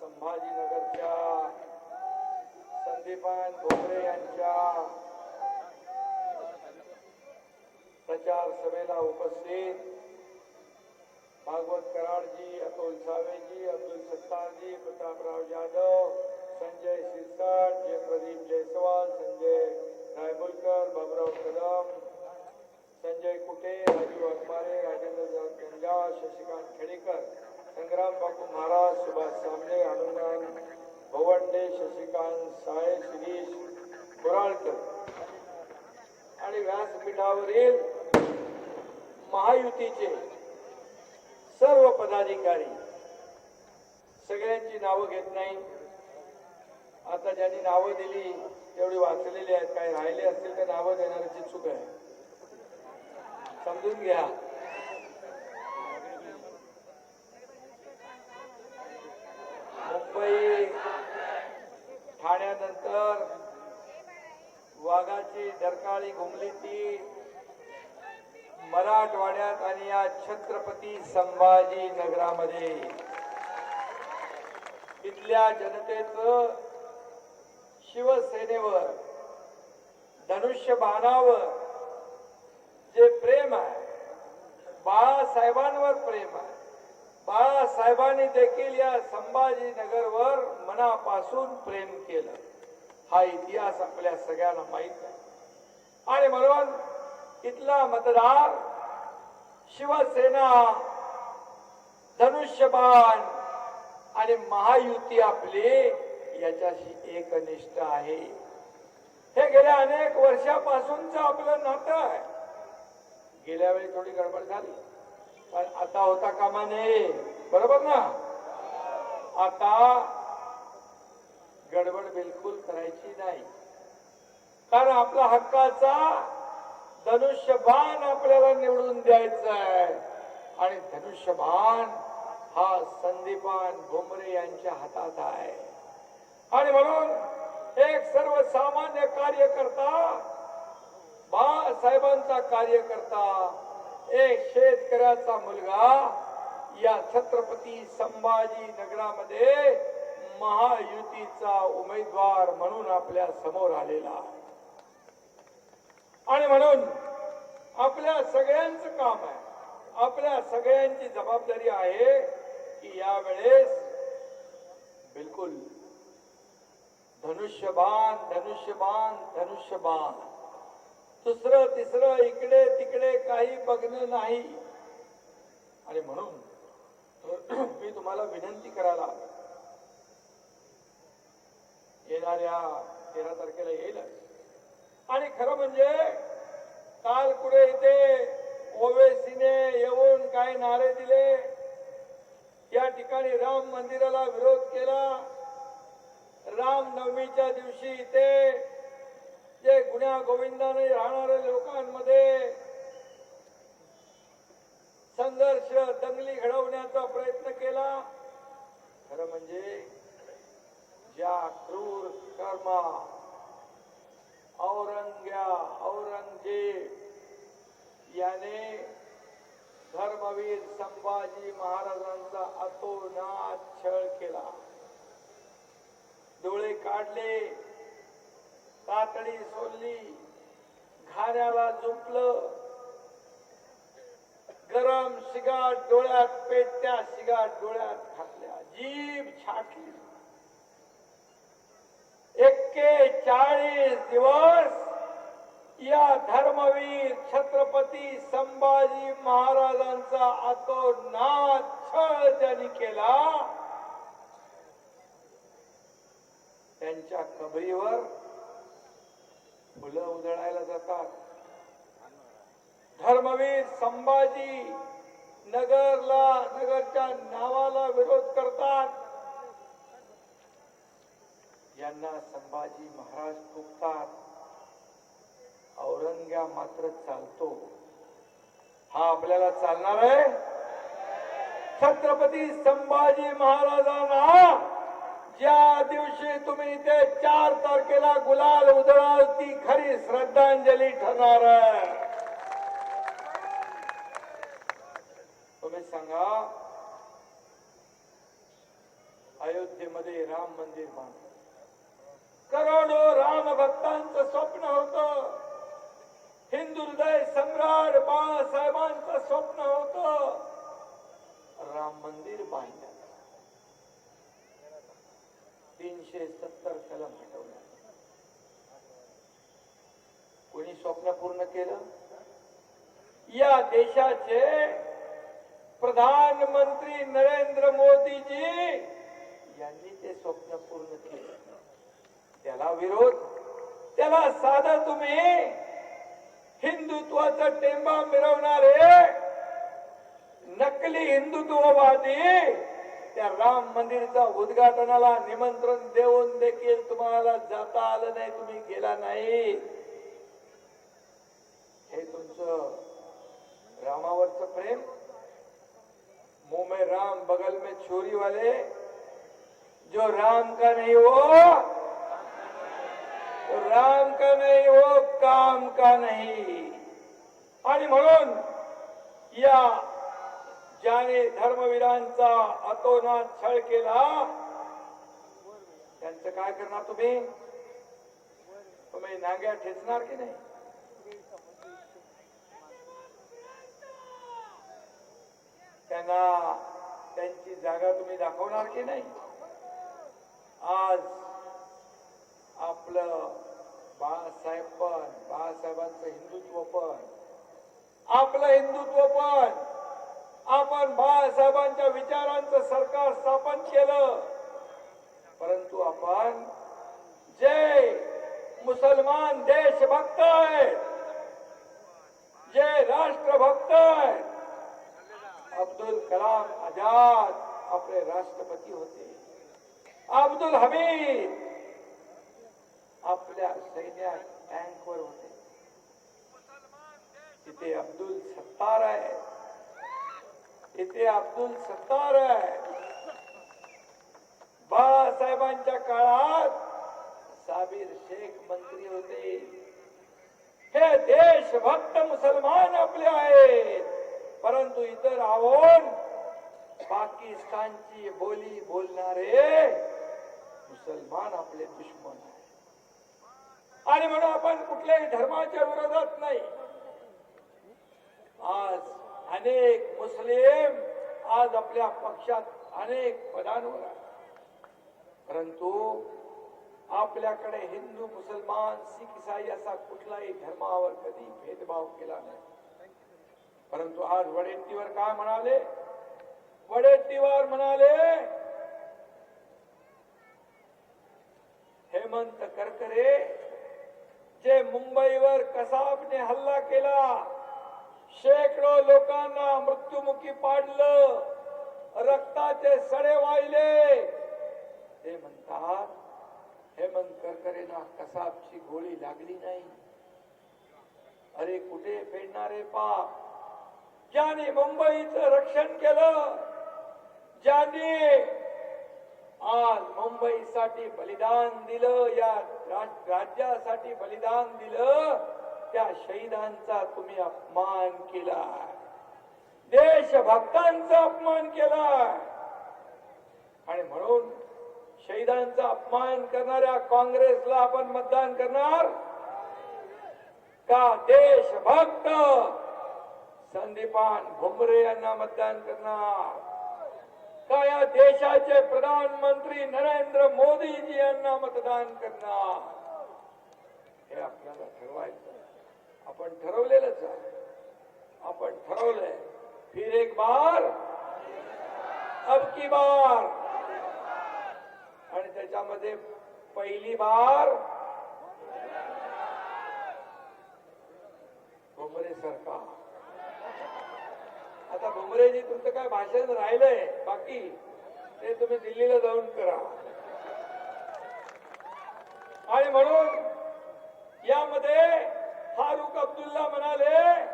संभाजीनगरच्या संदीपान भोगरे यांच्या प्रचार सभेला उपस्थित भागवत कराडजी अतुल सावेजी अब्दुल सत्तारजी प्रतापराव जाधव संजय शिरसाट जयप्रदीप जयस्वाल संजय रायबुलकर बाबुराव कदम संजय कुटे राजीव अखबारे राजेंद्र गंगा शशिकांत खेडेकर. संग्राम बापू महाराज सुभाष सामने हनुमान भवंडे शशिकांत साळे शिरीष बोराळकर आणि व्यासपीठावरील महायुतीचे सर्व पदाधिकारी. सगळ्यांची नावं घेत नाही. आता ज्यांनी नावं दिली तेवढी वाचलेली आहेत. काही राहिले असतील तर नावं देणाऱ्याची चूक आहे. समजून घ्या मुंबई ठाण्यानंतर वाघाची डरकाळी घुमली ती मराठवाड्यात आणि या छत्रपती संभाजी नगरामध्ये इथल्या जनतेचं शिवसेनेवर धनुष्यबाणावर जे प्रेम आहे बाळासाहेबांवर प्रेम आहे बाळासाहेबांनी देखील या संभाजीनगरवर मनापासून प्रेम केलं. हा इतिहास आपल्या सगळ्यांना माहीत आहे. आणि म्हणून इथला मतदार शिवसेना धनुष्यबाण आणि महायुती आपली याच्याशी एकनिष्ठ आहे. हे गेल्या अनेक वर्षापासूनच आपलं नातं आहे. गेल्या वेळी थोडी गडबड झाली. पण आता होता कामा नये. बरोबर ना? आता गडबड बिलकुल करायची नाही. कारण आपला हक्काचा धनुष्यबाण आपल्याला निवडून द्यायचा आहे. आणि धनुष्यबाण हा संदीपान भोमरे यांच्या हातात आहे. आणि म्हणून एक सर्वसामान्य कार्यकर्ता बाळासाहेबांचा कार्यकर्ता एक शेतकऱ्याचा मुलगा या छत्रपती संभाजी नगरामध्ये महायुतीचा उमेदवार म्हणून आपल्यासमोर आलेला आणि म्हणून आपल्या सगळ्यांचं काम आहे. आपल्या सगळ्यांची जबाबदारी आहे की यावेळेस बिलकुल धनुष्यबाण धनुष्यबाण धनुष्यबाण. दुसरं तिसरं इकडे तिकडे काही बघणं नाही. आणि म्हणून मी तुम्हाला विनंती करायला आलो. येणाऱ्या तेरा तारखेला येईल. आणि खरं म्हणजे काल कुठे इथे ओवेसीने येऊन काही नारे दिले? या ठिकाणी राम मंदिराला विरोध केला. राम नवमीच्या दिवशी इथे जे गुन्हा गोविंदाने राहणाऱ्या लोकांमध्ये संघर्ष दंगली घडवण्याचा प्रयत्न केला. खरं म्हणजे ज्या क्रूर कर्मा औरंग्या औरंगजेब याने धर्मवीर संभाजी महाराजांचा अतोनात छळ केला. डोळे काढले तातडी सोडली घाण्याला झुंपलं. गरम शिगाट डोळ्यात पेटत्या शिगाट डोळ्यात घातल्या. जीभ छाटली. चाळीस दिवस या धर्मवीर छत्रपती संभाजी महाराजांचा नाद छळ त्यांनी केला. त्यांच्या कबरीवर फुलं उधळायला जातात. धर्मवीर संभाजी नगरला नगरच्या नावाला विरोध करतात. ज्यांना संभाजी महाराज फुकतात औरंग्या मात्र चालतो. हा आपल्याला चालणार आहे? छत्रपती संभाजी महाराजांना ज्या दिवशी तुम्ही इथे चार तारखेला गुलाल उधळाल ती खरी श्रद्धांजली ठरणार आहे. सांगा अयोध्येमध्ये राम मंदिर बांधलं. करोडो राम भक्तांचं स्वप्न होत. हिंदू हृदय सम्राट बाळासाहेबांचं स्वप्न होत. राम मंदिर बांधण्यात तीनशे सत्तर कलम हटवण्यात कोणी स्वप्न पूर्ण केलं? या देशाचे प्रधानमंत्री नरेंद्र मोदीजी यांनी ते स्वप्न पूर्ण केलं. त्याला विरोध. त्याला साधा तुम्ही हिंदुत्वाचा टेंबा मिरवणारे नकली हिंदुत्ववादी त्या राम मंदिरचा उद्घाटनाला निमंत्रण देऊन देखील तुम्हाला जाता आलं नाही तुम्ही गेला नाही. हे तुमचं रामावरचं प्रेम? मुंबई राम बगल में छोरी वाले जो राम का नहीं हो तो राम का नाही हो काम का नाही? आणि म्हणून या ज्याने धर्मवीरांचा अतोनात छळ केला त्यांचं काय करणार तुम्ही? तुम्ही नांग्या ठेचणार की नाही? त्यांना त्यांची जागा तुम्ही दाखवणार की नाही? आज आपलं बाळासाहेब पण बाळासाहेबांचं हिंदुत्व पण. आपलं हिंदुत्व पण. आपण बाळासाहेबांच्या विचारांचं सरकार स्थापन केलं. परंतु आपण जे मुसलमान देशभक्त आहेत जे राष्ट्रभक्त आहेत अब्दुल कलाम आझाद आपले राष्ट्रपती होते. अब्दुल हमीद आपल्या सैन्यात टँकवर होते. तिथे अब्दुल सत्तार आहे. इथे अब्दुल सत्तार आहे. बाळासाहेबांच्या काळात साबीर शेख मंत्री होते. हे देशभक्त मुसलमान आपले आहेत. परंतु इतर आवून पाकिस्तानची बोली बोलणारे मुसलमान आपले दुश्मन आहे आणि म्हणून आपण कुठल्याही धर्माच्या विरोधात नाही. आज अनेक मुस्लिम आज आपल्या पक्षात अनेक पदांवर परंतु आपल्याकडे हिंदू मुसलमान सिख इसाई असा कुठलाही धर्मावर कधी भेदभाव केला नाही. परंतु आज वडेट्टीवर काय म्हणाले? वडेट्टीवर म्हणाले हेमंत करकरे जे मुंबईवर कसाबने हल्ला केला शेकडो लोकांना मृत्युमुखी पाडलं रक्ताचे सडे वाहिले. ते म्हणतात हेमंत करकरेंना कसाबची गोळी लागली नाही. अरे कुठे फेडणारे पाप? ज्याने मुंबईचं रक्षण केलं ज्याने आज मुंबईसाठी बलिदान दिलं या राज्यासाठी बलिदान दिलं त्या शहीदांचा तुम्ही अपमान केला देशभक्तांचा अपमान केला आणि म्हणून शहीदांचा अपमान करणाऱ्या काँग्रेसला आपण मतदान करणार? का देशभक्त संदीपान भुमरे यांना मतदान करणार? का या देशाचे प्रधानमंत्री नरेंद्र मोदीजी यांना मतदान करणार? हे आपल्याला ठरवायचं आपण ठरवलेलंच आहे. आपण ठरवलंय. फिर एक बार. अब की बार. आणि त्याच्यामध्ये पहिली बार. भुमरे सरकार. आता भुमरेजी तुमचं काय भाषण राहिलंय? बाकी ते तुम्ही दिल्लीला जाऊन करा. आणि म्हणून यामध्ये फारुख अब्दुल्ला म्हणाले